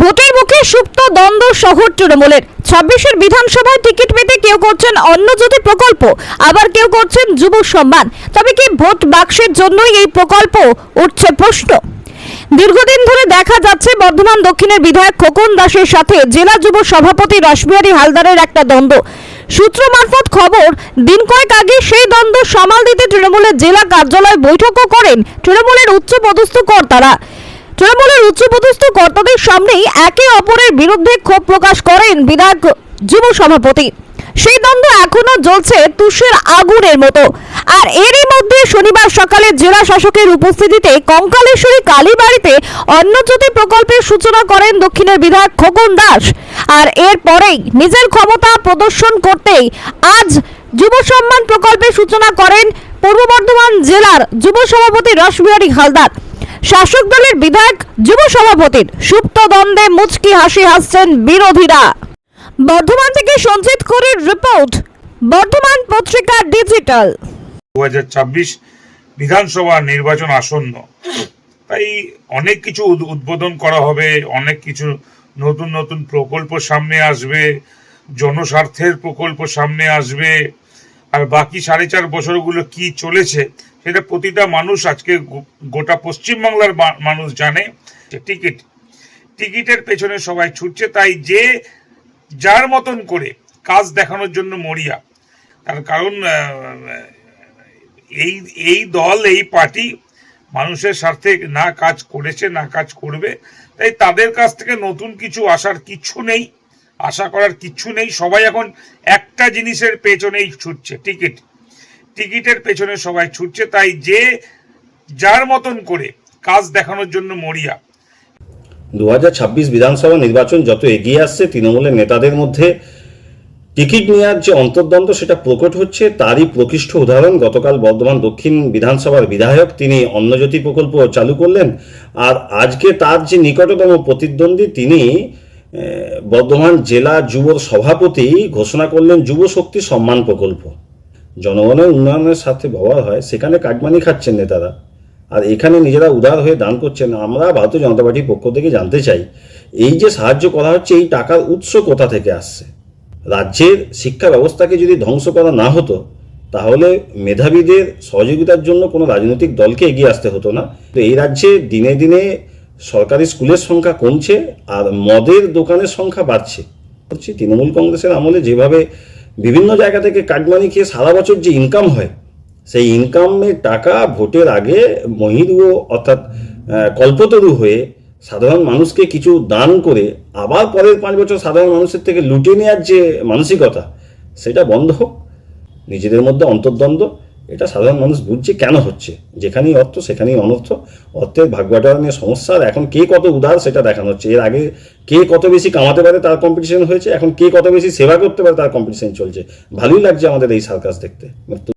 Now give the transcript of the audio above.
ভোটের মুখে সুপ্ত দ্বন্দ্ব শহর তৃণমূলের। ছাব্বিশের বিধানসভায় টিকিট পেতে কেউ করছেন অন্য অন্নজ্যোতি প্রকল্প, আবার কেউ করছেন যুব সম্মান। তবে কি ভোট বাক্সের জন্যই এই প্রকল্প? উঠছে প্রশ্ন। দীর্ঘদিন ধরে দেখা যাচ্ছে বর্ধমান দক্ষিণের বিধায়ক খোকন দাসের সাথে জেলা যুব সভাপতি রাসবিহারী হালদারের একটা দ্বন্দ্ব। সূত্র মারফত খবর, দিন কয়েক আগে সেই দ্বন্দ্ব সামাল দিতে তৃণমূলের জেলা কার্যালয় বৈঠকও করেন তৃণমূলের উচ্চ পদস্থ কর্তারা। তৃণমূলের উচ্চপদস্থ কর্তাদের সামনেই একে অপরের বিরুদ্ধে ক্ষোভ প্রকাশ করেন বিধায়ক যুব সভাপতি। সেই দ্বন্দ্ব এখনও জ্বলছে তুষের আগুনের মতো। আর এরই মধ্যে শনিবার সকালে জেলা শাসকের উপস্থিতিতে কঙ্কালেশ্বরী কালীবাড়িতে অন্নজ্যোতি প্রকল্পের সূচনা করেন দক্ষিণের বিধায়ক খোকন দাস। আর এরপরেই নিজের ক্ষমতা প্রদর্শন করতেই আজ যুব সম্মান প্রকল্পের সূচনা করেন পূর্ব বর্ধমান জেলার যুব সভাপতি রসবিহারী হালদার। শাসক দলের বিধায়ক, যুব সভাপতির সুপ্ত দ্বন্দ্বে মুচকি হাসি হাসছেন বিরোধীরা। বর্ধমান থেকে সঞ্জিত করির রিপোর্ট, বর্ধমান পত্রিকা ডিজিটাল। দু হাজার ছাব্বিশ বিধানসভা নির্বাচন আসন্ন। তাই অনেক কিছু উদ্বোধন করা হবে, অনেক কিছু নতুন নতুন প্রকল্প সামনে আসবে, জনস্বার্থের প্রকল্প সামনে আসবে, আর বাকি সাড়ে চার বছরগুলো কি চলেছে সেটা প্রতিটা মানুষ আজকে গোটা পশ্চিমবাংলার মানুষ জানে টিকিট, টিকিটের পেছনে সবাই ছুটছে। তাই যে যার মতন করে কাজ দেখানোর জন্য মরিয়া, তার কারণ এই এই দল, এই পার্টি মানুষের স্বার্থে না কাজ করেছে, না কাজ করবে। তাই তাদের কাছ থেকে নতুন কিছু আসার কিচ্ছু নেই, আশা করার কিচ্ছু নেই। সবাই এখন একটা জিনিসের পেছনেই ছুটছে, টিকিট। টিকিটের পেছনে সবাই ছুটছে, তাই যে যার মতন করে কাজ দেখানোর জন্য মরিয়া। দুহাজার ছাব্বিশ বিধানসভা নির্বাচন যত এগিয়ে আসছে, তৃণমূলের নেতাদের মধ্যে টিকিট নেওয়ার যে অন্তর্দ্বন্দ্ব সেটা প্রকট হচ্ছে, তারই প্রকৃষ্ট উদাহরণ গতকাল বর্ধমান দক্ষিণ বিধানসভার বিধায়ক তিনি অন্নজ্যোতি প্রকল্প চালু করলেন, আর আজকে তার যে নিকটতম প্রতিদ্বন্দ্বী তিনি বর্ধমান জেলা যুব সভাপতি, ঘোষণা করলেন যুব শক্তি সম্মান প্রকল্প। জনগণের উন্নয়নের সাথে ব্যবহার হয়, সেখানে কাটমানি খাচ্ছেন নেতারা। আর এখানে নিজেরা উদার হয়ে দান করছেন। আমরা ভারতীয় জনতা পার্টির পক্ষ থেকে জানতে চাই, এই যে সাহায্য করা হচ্ছে, এই টাকার উৎস কোথা থেকে আসছে? রাজ্যের শিক্ষা ব্যবস্থাকে যদি ধ্বংস করা না হতো, তাহলে মেধাবীদের সহযোগিতার জন্য কোনো রাজনৈতিক দলকে এগিয়ে আসতে হতো না। তো এই রাজ্যে দিনে দিনে সরকারি স্কুলের সংখ্যা কমছে আর মদের দোকানের সংখ্যা বাড়ছে। তৃণমূল কংগ্রেসের আমলে যেভাবে বিভিন্ন জায়গা থেকে কাটমানি খেয়ে সারা বছর যে ইনকাম হয়, সেই ইনকামের টাকা ভোটের আগে মহিরু অর্থাৎ কল্পতরু হয়ে সাধারণ মানুষকে কিছু দান করে আবার পরের পাঁচ বছর সাধারণ মানুষের থেকে লুটে নেওয়ার যে মানসিকতা, সেটা বন্ধ হোক। নিজেদের মধ্যে অন্তর্দ্বন্দ্ব। এটা সাধারণ মানুষ বুঝছে কেন হচ্ছে? যেখানেই অর্থ, সেখানেই অনর্থ। অর্থের ভাগবাটা নিয়ে সমস্যা, আর এখন কে কত উদার সেটা দেখানো হচ্ছে। এর আগে কে কত বেশি কামাতে পারে তার কম্পিটিশন হয়েছে, এখন কে কত বেশি সেবা করতে পারে তার কম্পিটিশন চলছে। ভালোই লাগছে আমাদের এই সার্কাস দেখতে।